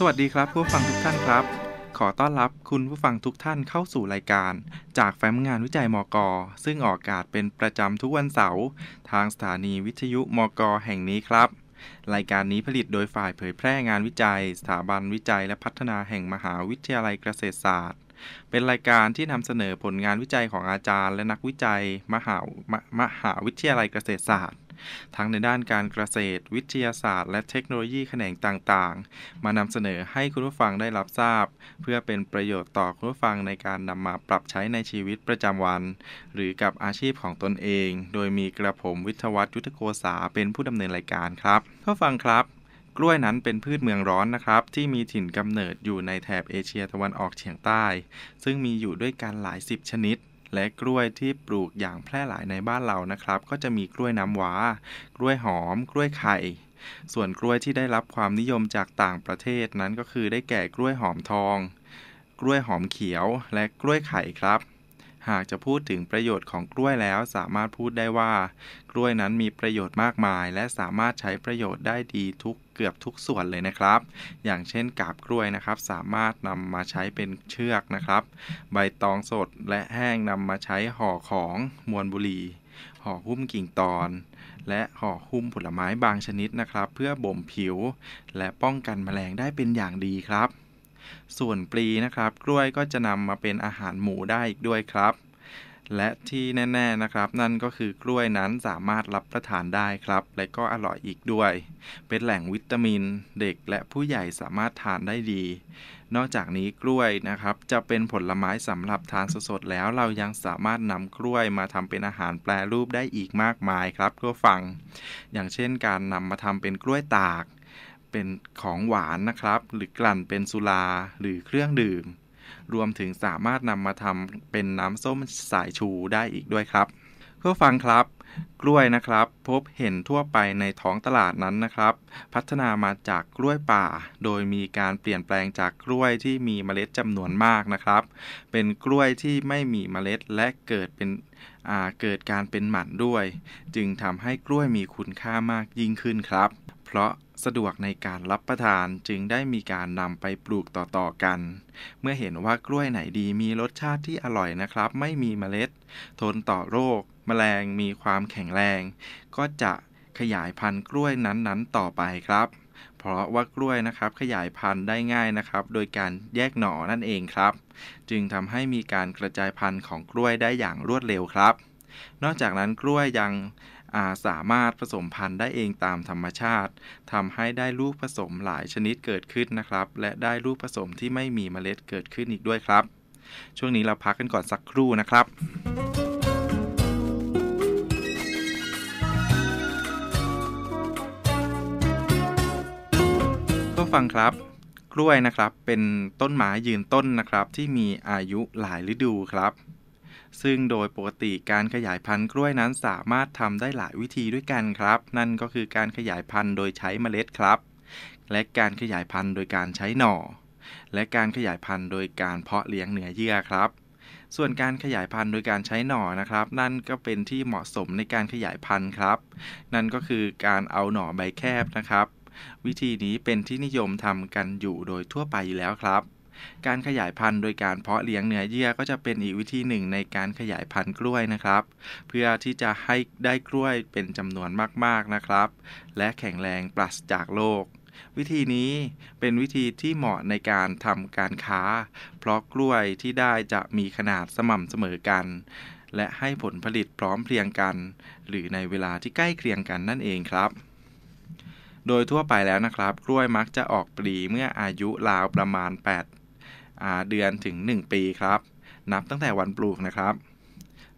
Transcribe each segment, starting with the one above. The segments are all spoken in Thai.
สวัสดีครับผู้ฟังทุกท่านครับ ขอต้อนรับคุณผู้ฟังทุกท่านเข้าสู่รายการ จากแฟ้มงานวิจัยมก ซึ่งออกอากาศเป็นประจำทุกวันเสาร์ทางสถานีวิทยุมก แห่งนี้ครับ รายการนี้ผลิตโดยฝ่ายเผยแพร่งานวิจัย สถาบันวิจัยและพัฒนาแห่งมหาวิทยาลัยเกษตรศาสตร์ เป็นรายการที่นำเสนอผลงานวิจัยของอาจารย์ และนักวิจัยมหามมหาวิทยาลัยเกษตรศาสตร์ ทั้งในด้านการเกษตร วิทยาศาสตร์ และเทคโนโลยีแขนงต่างๆ มานำเสนอให้คุณผู้ฟังได้รับทราบ เพื่อเป็นประโยชน์ต่อคุณผู้ฟังในการนำมาปรับใช้ในชีวิตประจำวัน หรือกับอาชีพของตนเอง โดยมีกระผมวิทยวัฒน์ยุทธโกษาเป็นผู้ดำเนินรายการครับผู้ฟังครับกล้วยนั้นเป็นพืชเมืองร้อนนะครับ ที่มีถิ่นกำเนิดอยู่ในแถบเอเชียตะวันออกเฉียงใต้ ซึ่งมีอยู่ด้วยกันหลายสิบชนิด และกล้วยที่ปลูกอย่างแพร่หลายในบ้านเรานะครับ ก็จะมีกล้วยน้ำว้า กล้วยหอม กล้วยไข่ส่วนกล้วยที่ได้รับความนิยมจากต่างประเทศนั้นก็คือได้แก่กล้วยหอมทอง กล้วยหอมเขียว และกล้วยไข่ครับ หากจะพูดถึงประโยชน์ของกล้วยแล้วสามารถพูดได้ว่า กล้วยนั้นมีประโยชน์มากมาย และสามารถใช้ประโยชน์ได้ดีทุกเกือบทุกส่วนเลยนะครับ อย่างเช่นกาบกล้วยนะครับ สามารถนำมาใช้เป็นเชือกนะครับ ใบตองสดและแห้งนำมาใช้ห่อของมวลบุหรี่ห่อหุ้มกิ่งตอน และห่อหุ้มผลไม้บางชนิดนะครับ เพื่อบ่มผิว และป้องกันแมลงได้เป็นอย่างดีครับ ส่วนปลีนะครับ กล้วยก็จะนำมาเป็นอาหารหมูได้อีกด้วยครับ และที่แน่ๆนะครับ นั่นก็คือกล้วยนั้นสามารถรับประทานได้ครับ และก็อร่อยอีกด้วย เป็นแหล่งวิตามินเด็กและผู้ใหญ่สามารถทานได้ดี นอกจากนี้กล้วยนะครับ จะเป็นผลไม้สำหรับทานสดๆแล้วเรายังสามารถนำกล้วยมาทำเป็นอาหารแปรรูปได้อีกมากมายครับก็ฟัง อย่างเช่นการนำมาทำเป็นกล้วยตาก เป็นของหวานนะครับ หรือกลั่นเป็นสุราหรือเครื่องดื่ม รวมถึงสามารถนำมาทำเป็นน้ำส้มสายชูได้อีกด้วยครับเพื่อฟังครับ กล้วยนะครับ พบเห็นทั่วไปในท้องตลาดนั้นนะครับ พัฒนามาจากกล้วยป่า โดยมีการเปลี่ยนแปลงจากกล้วยที่มีเมล็ดจำนวนมากนะครับ เป็นกล้วยที่ไม่มีเมล็ดและเกิดเป็นเกิดการเป็นหมันด้วย จึงทำให้กล้วยมีคุณค่ามากยิ่งขึ้นครับ เพราะสะดวกในการรับประทานจึงได้มีการนำไปปลูกต่อๆกัน เมื่อเห็นว่ากล้วยไหนดีมีรสชาติที่อร่อยนะครับ ไม่มีเมล็ด ทนต่อโรค แมลงมีความแข็งแรง ก็จะขยายพันธุ์กล้วยนั้นๆ ต่อไปครับ เพราะว่ากล้วยนะครับขยายพันธุ์ได้ง่ายนะครับ โดยการแยกหน่อนั่นเองครับ จึงทำให้มีการกระจายพันธุ์ของกล้วยได้อย่างรวดเร็วครับ นอกจากนั้นกล้วยยัง สามารถผสมพันธุ์ได้เองตามธรรมชาติทำให้ได้ลูกผสมหลายชนิดเกิดขึ้นนะครับ และได้ลูกผสมที่ไม่มีเมล็ดเกิดขึ้นอีกด้วยครับ ช่วงนี้เราพักกันก่อนสักครู่นะครับก็ฟังครับ กล้วยนะครับเป็นต้นไม้ยืนต้นนะครับที่มีอายุหลายฤดูครับ ซึ่งโดยปกติการขยายพันธุ์กล้วยนั้นสามารถทำได้หลายวิธีด้วยกันครับ นั่นก็คือการขยายพันธุ์โดยใช้เมล็ดครับ และการขยายพันธุ์โดยการใช้หน่อ และการขยายพันธุ์โดยการเพาะเลี้ยงเนื้อเยื่อครับส่วนการขยายพันธุ์โดยการใช้หน่อนะครับ นั่นก็เป็นที่เหมาะสมในการขยายพันธุ์ครับ นั่นก็คือการเอาหน่อใบแคบนะครับ วิธีนี้เป็นที่นิยมทำกันอยู่โดยทั่วไปอยู่แล้วครับ การขยายพันธุ์โดยการเพาะเลี้ยงเนื้อเยื่อก็จะเป็นอีกวิธีหนึ่งในการขยายพันธุ์กล้วยนะครับ เพื่อที่จะให้ได้กล้วยเป็นจำนวนมากๆนะครับ และแข็งแรงปราศจากโรควิธีนี้เป็นวิธีที่เหมาะในการทำการค้า เพราะกล้วยที่ได้จะมีขนาดสม่ำเสมอกัน และให้ผลผลิตพร้อมเพรียงกัน หรือในเวลาที่ใกล้เคียงกันนั่นเองครับ โดยทั่วไปแล้วนะครับ กล้วยมักจะออกปลีเมื่ออายุราวประมาณ 8 เดือนถึง 1 ปีครับ นับตั้งแต่วันปลูกนะครับ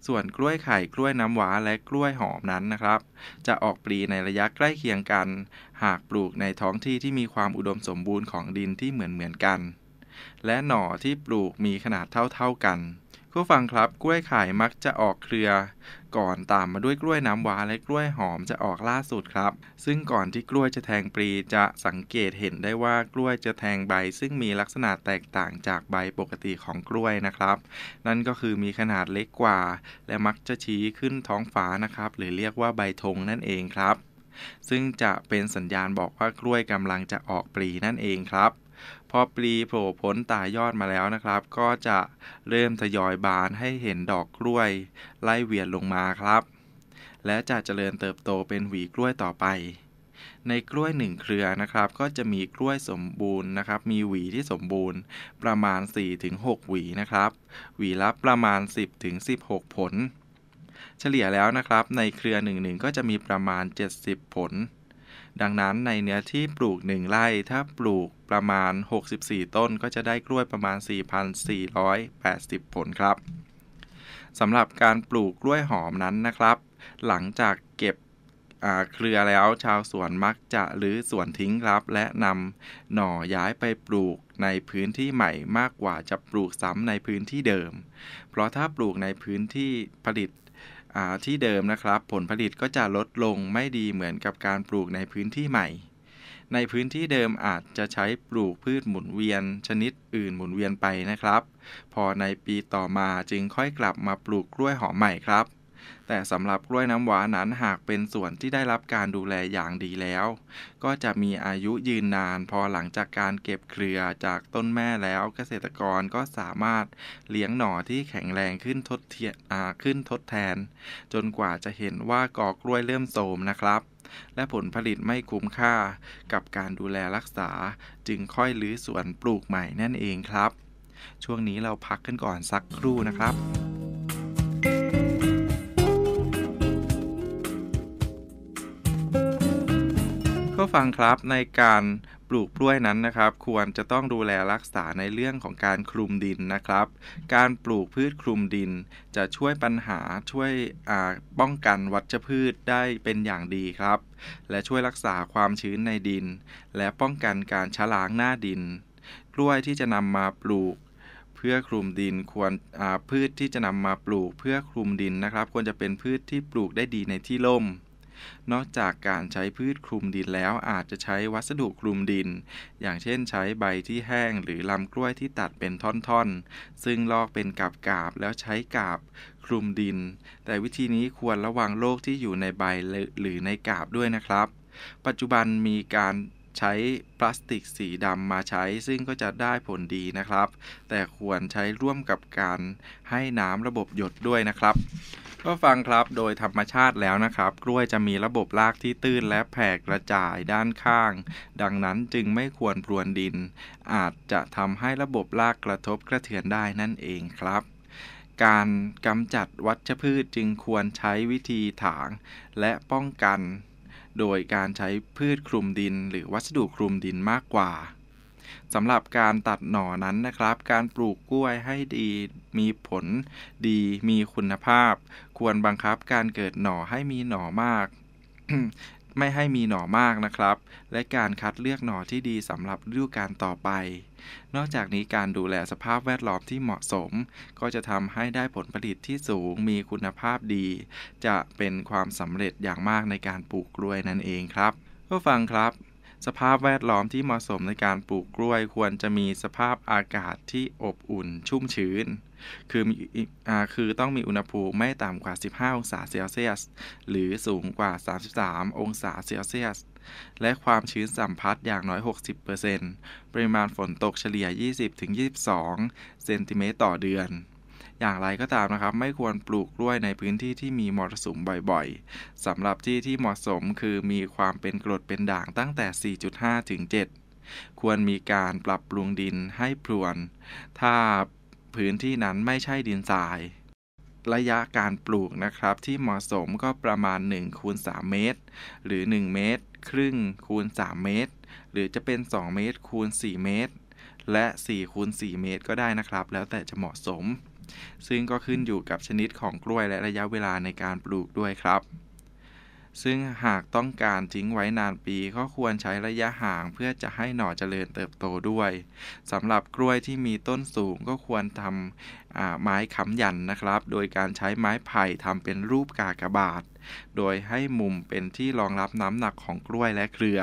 ส่วนกล้วยไข่กล้วยน้ำว้าและกล้วยหอมนั้นนะครับ จะออกปลีในระยะใกล้เคียงกัน หากปลูกในท้องที่ที่มีความอุดมสมบูรณ์ของดินที่เหมือนเหมือนกัน และหน่อที่ปลูกมีขนาดเท่าๆกัน ผู้ฟังครับกล้วยไข่มักจะออกเครือ ก่อนตามมาด้วยกล้วยน้ำว้าและกล้วยหอมจะออกล่าสุดครับ ซึ่งก่อนที่กล้วยจะแทงปลีจะสังเกตเห็นได้ว่ากล้วยจะแทงใบ ซึ่งมีลักษณะแตกต่างจากใบปกติของกล้วยนะครับ นั่นก็คือมีขนาดเล็กกว่า และมักจะชี้ขึ้นท้องฟ้านะครับ หรือเรียกว่าใบธงนั่นเองครับ ซึ่งจะเป็นสัญญาณบอกว่ากล้วยกำลังจะออกปลีนั่นเองครับ พอปลีโผล่พ้นตายอดมาแล้วนะครับ ก็จะเริ่มทยอยบานให้เห็นดอกกล้วย ไล่เวียนลงมาครับ และจะเจริญเติบโตเป็นหวีกล้วยต่อไป ในกล้วยหนึ่งเครือนะครับ ก็จะมีกล้วยสมบูรณ์นะครับ มีหวีที่สมบูรณ์ประมาณ 4-6 หวีนะครับ หวีละประมาณ 10-16 ผล เฉลี่ยแล้วนะครับ ในเครือหนึ่งๆก็จะมีประมาณ 70 ผล ดังนั้นในเนื้อที่ปลูก 1 ไร่ถ้าปลูกประมาณ 64 ต้นก็จะได้กล้วยประมาณ 4,480 ผลครับสำหรับการปลูกกล้วยหอมนั้นนะครับ หลังจากเก็บเครือแล้วชาวสวนมักจะรื้อสวนทิ้งครับ และนำหน่อย้ายไปปลูกในพื้นที่ใหม่มากกว่าจะปลูกซ้ำในพื้นที่เดิม เพราะถ้าปลูกในพื้นที่ผลิต ที่เดิมนะครับ ผลผลิตก็จะลดลงไม่ดีเหมือนกับการปลูกในพื้นที่ใหม่ ในพื้นที่เดิมอาจจะใช้ปลูกพืชหมุนเวียน ชนิดอื่นหมุนเวียนไปนะครับ พอในปีต่อมาจึงค่อยกลับมาปลูกกล้วยหอมใหม่ครับ แต่สำหรับกล้วยน้ำว้านั้นหากเป็นส่วนที่ได้รับการดูแลอย่างดีแล้ว ก็จะมีอายุยืนนานพอหลังจากการเก็บเครือจากต้นแม่แล้วเกษตรกรก็สามารถเลี้ยงหน่อที่แข็งแรงขึ้นทดเทียขึ้นทดแทน จนกว่าจะเห็นว่ากอกล้วยเริ่มโทมนะครับและผลผลิตไม่คุ้มค่ากับการดูแลรักษา จึงค่อยรื้อสวนปลูกใหม่นั่นเองครับ ช่วงนี้เราพักกันก่อนสักครู่นะครับ ก็ฟังครับในการปลูกกล้วยนั้นนะครับ ควรจะต้องดูแลรักษาในเรื่องของการคลุมดินนะครับ การปลูกพืชคลุมดิน จะช่วยปัญหาช่วยป้องกันวัชพืชได้เป็นอย่างดีครับ และช่วยรักษาความชื้นในดิน และป้องกันการชะล้างหน้าดิน กล้วยที่จะนำมาปลูกเพื่อคลุมดินควรพืชที่จะนำมาปลูกเพื่อคลุมดินนะครับ ควรจะเป็นพืชที่ปลูกได้ดีในที่ร่ม นอกจากการใช้พืชคลุมดินแล้วอาจจะใช้วัสดุคลุมดิน อย่างเช่นใช้ใบที่แห้งหรือลำกล้วยที่ตัดเป็นท่อนๆ ซึ่งลอกเป็นกาบกาบแล้วใช้กาบคลุมดิน แต่วิธีนี้ควรระวังโรคที่อยู่ในใบหรือในกาบด้วยนะครับ ปัจจุบันมีการ ใช้พลาสติกสีดำมาใช้ ซึ่งก็จะได้ผลดีนะครับ แต่ควรใช้ร่วมกับการให้น้ำระบบหยดด้วยนะครับก็ฟังครับโดยธรรมชาติแล้วนะครับ กล้วยจะมีระบบรากที่ตื้นและแผ่กระจายด้านข้าง ดังนั้นจึงไม่ควรพรวนดิน อาจจะทำให้ระบบรากกระทบกระเทือนได้นั่นเองครับ การกำจัดวัชพืชจึงควรใช้วิธีถาง และป้องกัน โดยการใช้พืชคลุมดิน หรือวัสดุคลุมดินมากกว่าสำหรับการตัดหน่อนั้นนะครับ การปลูกกล้วยให้ดีมีผลดีมีคุณภาพ ควรบังคับการเกิดหน่อให้มีหน่อมาก ไม่ให้มีหน่อมากนะครับ และการคัดเลือกหน่อที่ดีสำหรับฤดูกาลต่อไป นอกจากนี้การดูแลสภาพแวดล้อมที่เหมาะสม ก็จะทำให้ได้ผลผลิตที่สูงมีคุณภาพดี จะเป็นความสำเร็จอย่างมากในการปลูกกล้วยนั่นเองครับผู้ฟังครับสภาพแวดล้อมที่เหมาะสมในการปลูกกล้วย ควรจะมีสภาพอากาศที่อบอุ่นชุ่มชื้น คือมีคือต้องมีอุณหภูมิไม่ต่ำกว่า 15 องศาเซลเซียส หรือสูงกว่า 33 องศาเซลเซียส และความชื้นสัมพัทธ์อย่างน้อย 60%ปริมาณฝนตกเฉลี่ย 20-22 เซนติเมตรต่อเดือนอย่างไรก็ตามนะครับ ไม่ควรปลูกกล้วยในพื้นที่ที่มีมรสุมบ่อยๆสำหรับที่ที่เหมาะสมคือมีความเป็นกรดเป็นด่างตั้งแต่ 4.5 ถึง 7 ควรมีการปรับปรุงดินให้พรวน ถ้า พื้นที่นั้นไม่ใช่ดินทราย ระยะการปลูกนะครับที่เหมาะสมก็ประมาณ1คูณ3เมตร หรือ 1 เมตร ครึ่งคูณ 3 เมตร หรือจะเป็น 2 เมตรคูณ 4 เมตร และ4คูณ4เมตรก็ได้นะครับ แล้วแต่จะเหมาะสม ซึ่งก็ขึ้นอยู่กับชนิดของกล้วยและระยะเวลาในการปลูกด้วยครับ ซึ่งหากต้องการทิ้งไว้นานปีก็ควรใช้ระยะห่างเพื่อจะให้หน่อเจริญเติบโตด้วยสำหรับกล้วยที่มีต้นสูงก็ควรทำไม้ค้ำยันนะครับ โดยการใช้ไม้ไผ่ทำเป็นรูปกากบาท โดยให้มุมเป็นที่รองรับน้ำหนักของกล้วยและเครือ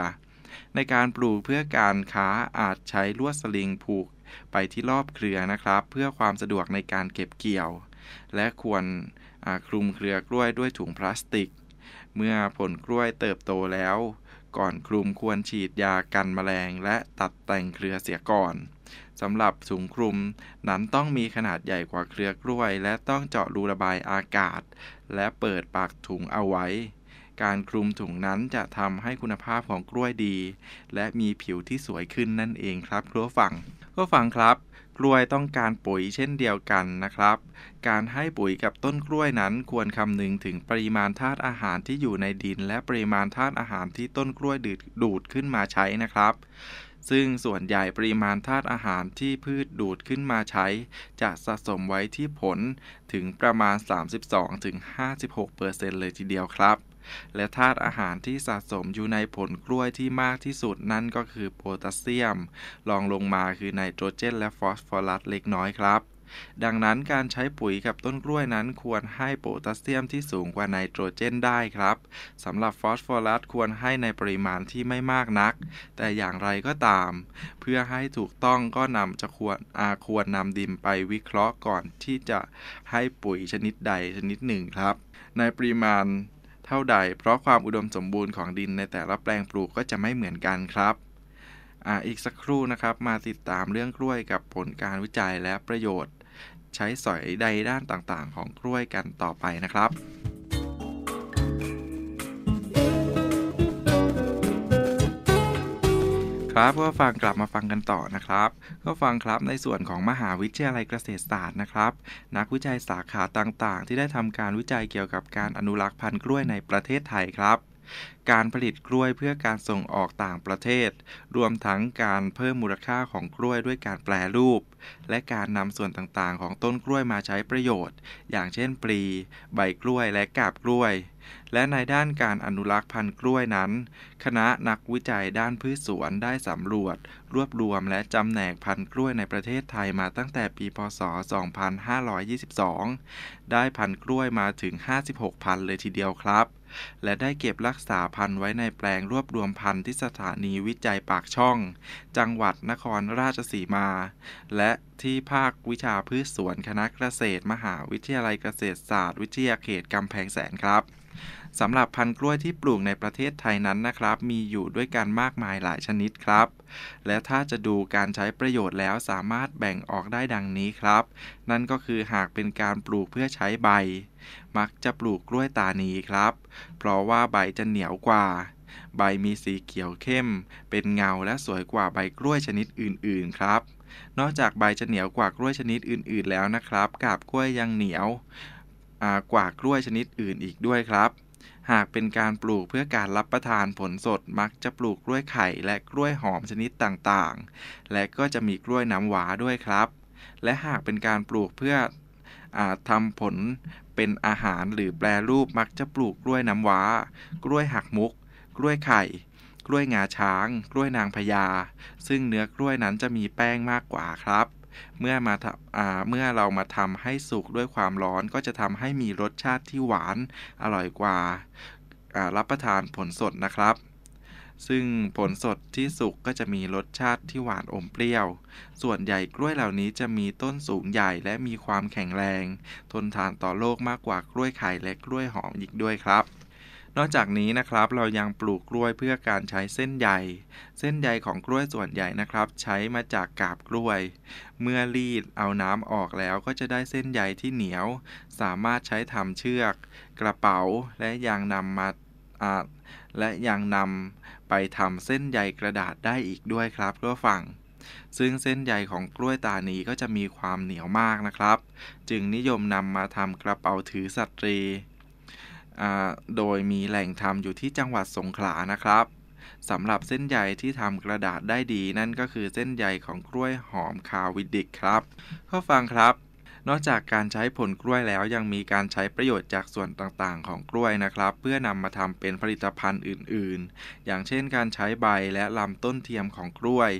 ในการปลูกเพื่อการค้าอาจใช้ลวดสลิงผูกไปที่รอบเครือนะครับ เพื่อความสะดวกในการเก็บเกี่ยว และควรคลุมเครือกล้วยด้วยถุงพลาสติก เมื่อผลกล้วยเติบโตแล้ว ก่อนคลุมควรฉีดยากันแมลง และตัดแต่งเครือเสียก่อนสำหรับถุงคลุมนั้นต้องมีขนาดใหญ่กว่าเครือกล้วย และต้องเจาะรูระบายอากาศ และเปิดปากถุงเอาไว้ การคลุมถุงนั้นจะทำให้คุณภาพของกล้วยดี และมีผิวที่สวยขึ้นนั่นเองครับครัวฝังก็ฟังครับ กล้วยต้องการปุ๋ยเช่นเดียวกันนะครับ การให้ปุ๋ยกับต้นกล้วยนั้นควรคำนึงถึงปริมาณธาตุอาหารที่อยู่ในดิน และปริมาณธาตุอาหารที่ต้นกล้วยดูดขึ้นมาใช้นะครับซึ่งส่วนใหญ่ปริมาณธาตุอาหารที่พืชดูดขึ้นมาใช้ จะสะสมไว้ที่ผลถึงประมาณ 32-56%เลยทีเดียวครับ และธาตุอาหารที่สะสมอยู่ในผลกล้วยที่มากที่สุดนั่นก็คือโพแทสเซียม รองลงมาคือไนโตรเจนและฟอสฟอรัสเล็กน้อยครับดังนั้นการใช้ปุ๋ยกับต้นกล้วยนั้นควรให้โพแทสเซียมที่สูงกว่าไนโตรเจนได้ครับสำหรับฟอสฟอรัสควรให้ในปริมาณที่ไม่มากนัก แต่อย่างไรก็ตาม เพื่อให้ถูกต้องก็นำจะควรอาควรนำดินไปวิเคราะห์ก่อนที่จะให้ปุ๋ยชนิดใดชนิดหนึ่งครับ ในปริมาณ เท่าใด เพราะความอุดมสมบูรณ์ของดินในแต่ละแปลงปลูกก็จะไม่เหมือนกันครับออีกสักครู่นะครับมาติดตามเรื่องกล้วยกับผลการวิจัยและประโยชน์ ใช้สอยใดด้านต่างๆ ของกล้วยกันต่อไปนะครับ ครับก็ฟังกลับมาฟังกันต่อนะครับ ก็ฟังครับในส่วนของมหาวิทยาลัยเกษตรศาสตร์นะครับ นักวิจัยสาขาต่างๆ ที่ได้ทำการวิจัยเกี่ยวกับการอนุรักษ์พันธุ์กล้วยในประเทศไทยครับ การผลิตกล้วยเพื่อการส่งออกต่างประเทศ รวมทั้งการเพิ่มมูลค่าของกล้วยด้วยการแปลรูป และการนำส่วนต่างๆ ของต้นกล้วยมาใช้ประโยชน์ อย่างเช่นปลี ใบกล้วยและกาบกล้วย และในด้านการอนุรักษ์พันธุ์กล้วยนั้น คณะนักวิจัยด้านพืชสวนได้สำรวจ รวบรวมและจำแนกพันธุ์กล้วยในประเทศไทยมาตั้งแต่ปีพศ 2522 ได้พันธุ์กล้วยมาถึง 56พันเลยทีเดียวครับ และได้เก็บรักษาพันธุ์ไว้ในแปลงรวบรวมพันธุ์ที่สถานีวิจัยปากช่อง จังหวัดนครราชสีมา และที่ภาควิชาพืชสวนคณะเกษตร มหาวิทยาลัยเกษตรศาสตร์ วิทยาเขตกำแพงแสนครับสำหรับพันธุ์กล้วยที่ปลูกในประเทศไทยนั้นนะครับ มีอยู่ด้วยกันมากมายหลายชนิดครับ และถ้าจะดูการใช้ประโยชน์แล้วสามารถแบ่งออกได้ดังนี้ครับ นั่นก็คือหากเป็นการปลูกเพื่อใช้ใบ มักจะปลูกกล้วยตานีครับ เพราะว่าใบจะเหนียวกว่า ใบมีสีเขียวเข้ม เป็นเงาและสวยกว่าใบกล้วยชนิดอื่น ๆ ครับ นอกจากใบจะเหนียวกว่ากล้วยชนิดอื่น ๆ แล้วนะครับ กาบกล้วยยังเหนียวกว่ากล้วยชนิดอื่นอีกด้วยครับ หากเป็นการปลูกเพื่อการรับประทานผลสดมักจะปลูกกล้วยไข่และกล้วยหอมชนิดต่างๆ และก็จะมีกล้วยน้ำหวาด้วยครับ และหากเป็นการปลูกเพื่ออ ทำผลเป็นอาหารหรือแปรรูปมักจะปลูกกล้วยน้ำว้า กล้วยหักมุก กล้วยไข่ กล้วยงาช้าง กล้วยนางพญา ซึ่งเนื้อกล้วยนั้นจะมีแป้งมากกว่าครับ เมื่อมาเมื่อเรามาทำให้สุกด้วยความร้อนก็จะทำให้มีรสชาติที่หวานอร่อยกว่ารับประทานผลสดนะครับ ซึ่งผลสดที่สุกก็จะมีรสชาติที่หวานอมเปรี้ยว ส่วนใหญ่กล้วยเหล่านี้จะมีต้นสูงใหญ่และมีความแข็งแรง ทนทานต่อโลกมากกว่ากล้วยไข่และกล้วยหอมอีกด้วยครับ นอกจากนี้นะครับเรายังปลูกกล้วยเพื่อการใช้เส้นใยเส้นใยของกล้วยส่วนใหญ่นะครับ ใช้มาจากกาบกล้วย เมื่อรีดเอาน้ำออกแล้วก็จะได้เส้นใยที่เหนียว สามารถใช้ทำเชือก กระเป๋าและยังนำมาและยังนำ ไปทำเส้นใยกระดาษได้อีกด้วยครับก็ฟังซึ่งเส้นใยของกล้วยตานีก็จะมีความเหนียวมากนะครับ จึงนิยมนำมาทำกระเป๋าถือสตรี โดยมีแหล่งทำอยู่ที่จังหวัดสงขลานะครับสำหรับเส้นใยที่ทำกระดาษได้ดีนั่นก็คือเส้นใยของกล้วยหอมคาวิดิกครับ ข้อฟังครับ นอกจากการใช้ผลกล้วยแล้วยังมีการใช้ประโยชน์จากส่วนต่างๆ ของกล้วยนะครับ เพื่อนำมาทำเป็นผลิตภัณฑ์อื่นๆ อย่างเช่น การใช้ใบและลำต้นเทียมของกล้วย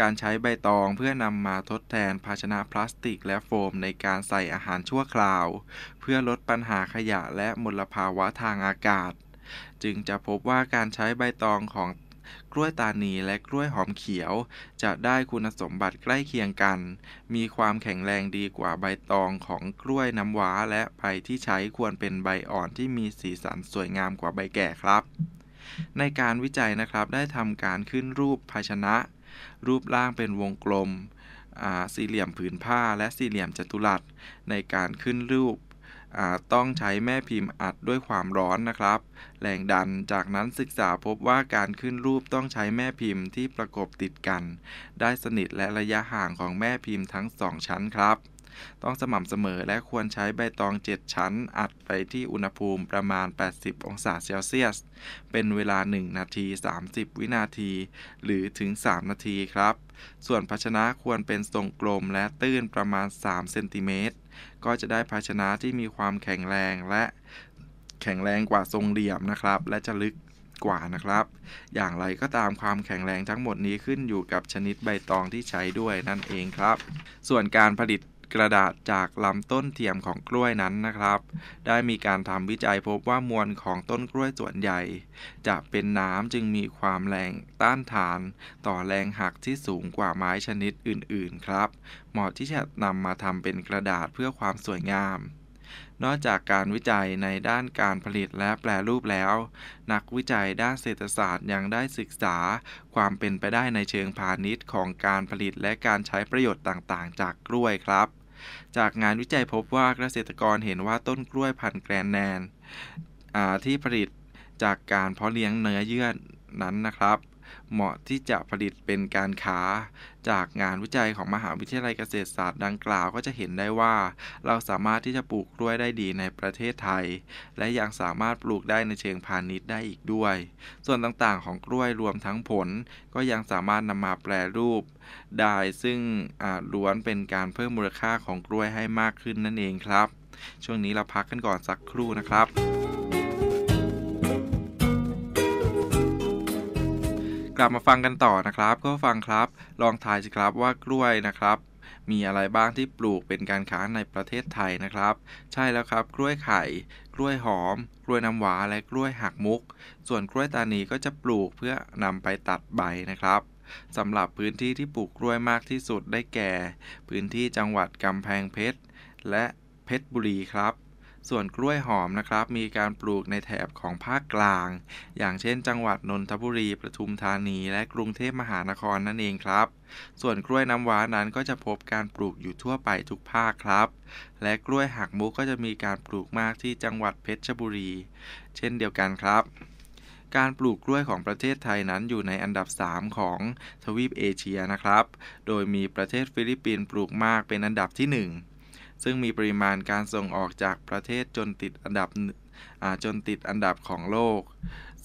การใช้ใบตองเพื่อนำมาทดแทนภาชนะพลาสติกและโฟมในการใส่อาหารชั่วคราว เพื่อลดปัญหาขยะและมลภาวะทางอากาศ จึงจะพบว่าการใช้ใบตองของ กล้วยตานีและกล้วยหอมเขียว จะได้คุณสมบัติใกล้เคียงกัน มีความแข็งแรงดีกว่าใบตองของกล้วยน้ำว้า และใบที่ใช้ควรเป็นใบอ่อนที่มีสีสันสวยงามกว่าใบแก่ครับ ในการวิจัยนะครับได้ทำการขึ้นรูปภาชนะ รูปร่างเป็นวงกลมสี่เหลี่ยมผืนผ้าและสี่เหลี่ยมจัตุรัส ในการขึ้นรูป ต้องใช้แม่พิมพ์อัดด้วยความร้อนนะครับ แรงดันจากนั้นศึกษาพบว่าการขึ้นรูปต้องใช้แม่พิมพ์ที่ประกบติดกัน ได้สนิทและระยะห่างของแม่พิมพ์ทั้ง 2 ชั้นครับ ต้องสม่ำเสมอและควรใช้ใบตอง 7 ชั้น อัดไปที่อุณหภูมิประมาณ 80 องศาเซลเซียส เป็นเวลา 1 นาที 30 วินาที หรือถึง 3 นาทีครับ ส่วนภาชนะควรเป็นทรงกลมและตื้นประมาณ 3 เซนติเมตร ก็จะได้ภาชนะที่มีความแข็งแรงและแข็งแรงกว่าทรงเหลี่ยมนะครับ และจะลึกกว่านะครับ อย่างไรก็ตามความแข็งแรงทั้งหมดนี้ขึ้นอยู่กับชนิดใบตองที่ใช้ด้วยนั่นเองครับ ส่วนการผลิต กระดาษจากลำต้นเทียมของกล้วยนั้นนะครับ ได้มีการทำวิจัยพบว่ามวลของต้นกล้วยส่วนใหญ่ จะเป็นน้ำจึงมีความแรงต้านทาน ต่อแรงหักที่สูงกว่าไม้ชนิดอื่น ๆ ครับ เหมาะที่จะนำมาทำเป็นกระดาษเพื่อความสวยงามนอกจากการวิจัยในด้านการผลิตและแปลรูปแล้ว นักวิจัยด้านเศรษฐศาสตร์ยังได้ศึกษา ความเป็นไปได้ในเชิงพาณิชย์ของการผลิตและการใช้ประโยชน์ต่างๆ จากกล้วยครับ จากงานวิจัยพบว่าเกษตรกรเห็นว่าต้นกล้วยพันธุ์แกรนแนนที่ผลิตจากการเพาะเลี้ยงเนื้อเยื่อนั้นนะครับ เหมาะที่จะผลิตเป็นการค้า จากงานวิจัยของมหาวิทยาลัยเกษตรศาสตร์ดังกล่าวก็จะเห็นได้ว่า เราสามารถที่จะปลูกกล้วยได้ดีในประเทศไทย และยังสามารถปลูกได้ในเชิงพาณิชย์ได้อีกด้วย ส่วนต่างๆ ของกล้วยรวมทั้งผล ก็ยังสามารถนำมาแปรรูป ได้ซึ่งล้วนเป็นการเพิ่มมูลค่าของกล้วยให้มากขึ้นนั่นเองครับ ช่วงนี้เราพักกันก่อนสักครู่นะครับ กลับมาฟังกันต่อนะครับ ก็ฟังครับ ลองทายสิครับว่ากล้วยนะครับ มีอะไรบ้างที่ปลูกเป็นการค้าในประเทศไทยนะครับ ใช่แล้วครับ กล้วยไข่ กล้วยหอม กล้วยน้ำว้าและกล้วยหักมุก ส่วนกล้วยตานีก็จะปลูกเพื่อนำไปตัดใบนะครับสำหรับพื้นที่ที่ปลูกกล้วยมากที่สุดได้แก่ พื้นที่จังหวัดกำแพงเพชรและเพชรบุรีครับ ส่วนกล้วยหอมนะครับ มีการปลูกในแถบของภาคกลาง อย่างเช่น จังหวัดนนทบุรีปทุมธานีและกรุงเทพมหานครนั่นเองครับ ส่วนกล้วยน้ำว้านั้นก็จะพบการปลูกอยู่ทั่วไปทุกภาคครับ และกล้วยหักมุกก็จะมีการปลูกมากที่จังหวัดเพชรบุรี เช่นเดียวกันครับการปลูกกล้วยของประเทศไทยนั้นอยู่ในอันดับ 3 ของทวีปเอเชียนะครับ โดยมีประเทศฟิลิปปินส์ปลูกมากเป็นอันดับที่ 1 ซึ่งมีปริมาณการส่งออกจากประเทศจนติดอันดับจนติดอันดับของโลก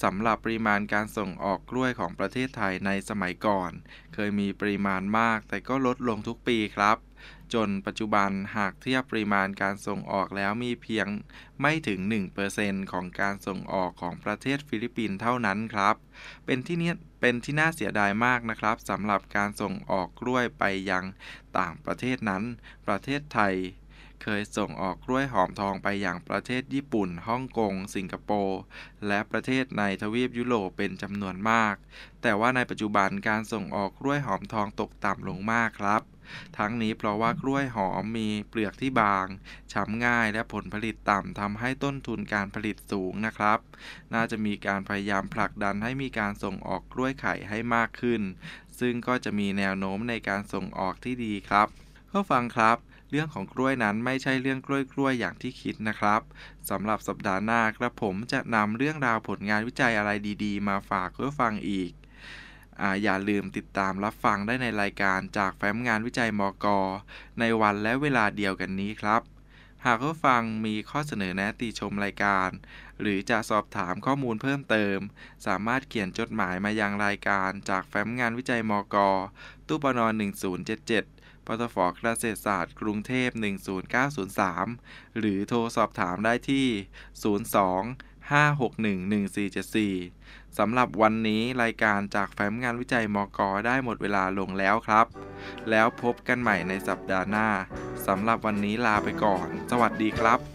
สำหรับปริมาณการส่งออกกล้วยของประเทศไทยในสมัยก่อน เคยมีปริมาณมากแต่ก็ลดลงทุกปีครับ จนปัจจุบันหากเทียบปริมาณการส่งออกแล้วมีเพียงไม่ถึง 1%ของการส่งออกของประเทศฟิลิปปินส์เท่านั้นครับ เป็นที่นี้เป็นที่น่าเสียดายมากนะครับสำหรับการส่งออกกล้วยไปยังต่างประเทศนั้น ประเทศไทย เคยส่งออกกล้วยหอมทองไปอย่างประเทศญี่ปุ่น ฮ่องกง สิงคโปร์ และประเทศในทวีปยุโรปเป็นจำนวนมาก แต่ว่าในปัจจุบันการส่งออกกล้วยหอมทองตกต่ำลงมากครับ ทั้งนี้เพราะว่ากล้วยหอมมีเปลือกที่บาง ช้ำง่ายและผลผลิตต่ำทำให้ต้นทุนการผลิตสูงนะครับ น่าจะมีการพยายามผลักดันให้มีการส่งออกกล้วยไข่ให้มากขึ้น ซึ่งก็จะมีแนวโน้มในการส่งออกที่ดีครับก็ฟังครับ เรื่องของกล้วยนั้นไม่ใช่เรื่องกล้วยกล้วยอย่างที่คิดนะครับสำหรับสัปดาห์หน้ากระผมจะนำเรื่องราวผลงานวิจัยอะไรดีๆ มาฝากเพื่อฟังอีกออย่าลืมติดตามรับฟังได้ในรายการจากแฟ้มงานวิจัยมก ในวันและเวลาเดียวกันนี้ครับ หากผู้ฟังมีข้อเสนอแนะติชมรายการ หรือจะสอบถามข้อมูลเพิ่มเติม สามารถเขียนจดหมายมายังรายการจากแฟ้มงานวิจัยมก ตู้ปน1077 ปตฟเกษตรศาสตร์กรุงเทพ 10903 หรือโทรสอบถามได้ที่ 02-561-1474 สำหรับวันนี้รายการจากแฟ้มงานวิจัยมกได้หมดเวลาลงแล้วครับ แล้วพบกันใหม่ในสัปดาห์หน้า สำหรับวันนี้ลาไปก่อน สวัสดีครับ